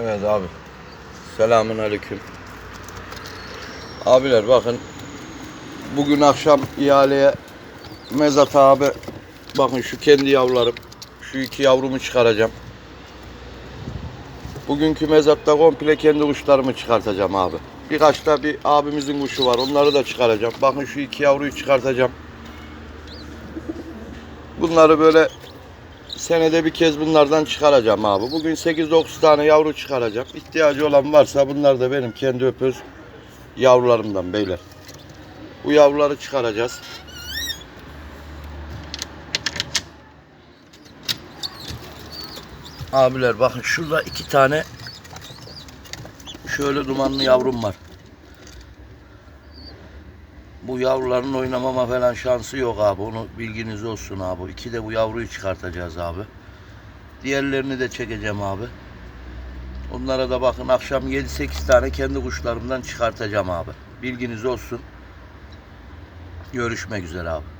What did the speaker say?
Evet abi. Selamun aleyküm. Abiler bakın. Bugün akşam ihaleye Mezat abi bakın şu kendi yavrularım. Şu iki yavrumu çıkaracağım. Bugünkü mezatta komple kendi kuşlarımı çıkartacağım abi. Birkaç da bir abimizin kuşu var. Onları da çıkaracağım. Bakın şu iki yavruyu çıkartacağım. Bunları böyle senede bir kez bunlardan çıkaracağım abi. Bugün 8-9 tane yavru çıkaracağım. İhtiyacı olan varsa bunlar da benim kendi öpöz yavrularımdan beyler. Bu yavruları çıkaracağız. Abiler bakın şurada iki tane şöyle dumanlı yavrum var. Bu yavruların oynamama falan şansı yok abi. Onu bilginiz olsun abi. İki de bu yavruyu çıkartacağız abi. Diğerlerini de çekeceğim abi. Onlara da bakın akşam 7-8 tane kendi kuşlarımdan çıkartacağım abi. Bilginiz olsun. Görüşmek üzere abi.